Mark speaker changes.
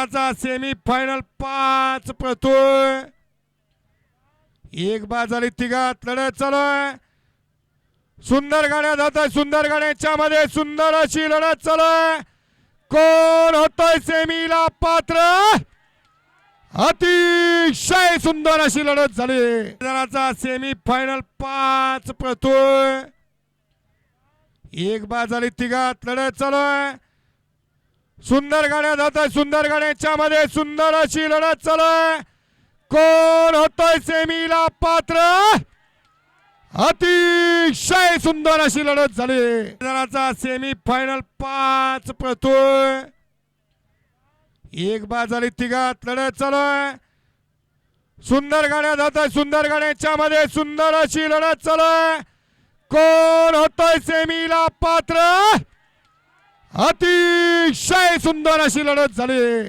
Speaker 1: मैदानाचा semi final पाच पळतोय एक बाद झाली तिघात लढत चालू आहे. सुंदर गाड्या जात आहे सुंदर गाड्याच्या मध्ये सुंदर अशी लढत चालू आहे. कोण होतोय सेमीला पात्र? अतिशय सुंदर अशी लढत झाली. मैदानाचा सेमी फायनल पाच पळतोय एक बाद झाली तिघात लढत चालू आहे. सुंदर गाड्या जात आहे सुंदर गाड्यांच्या मध्ये सुंदर अशी लढत चालू आहे कोण होतोय सेमीला पात्र? अतिशय सुंदर अशी लढत झाली. मैदानाचा सेमी फायनल पाच पळतोय एक बाद झाली तिघात लढत चालू आहे सुंदर गाड्या जात आहे सुंदर गाड्यांच्या मध्ये सुंदर अशी लढत चालू आहे कोण होतोय सेमीला पात्र? अति अतिशय सुंदर अशी लढत झाली.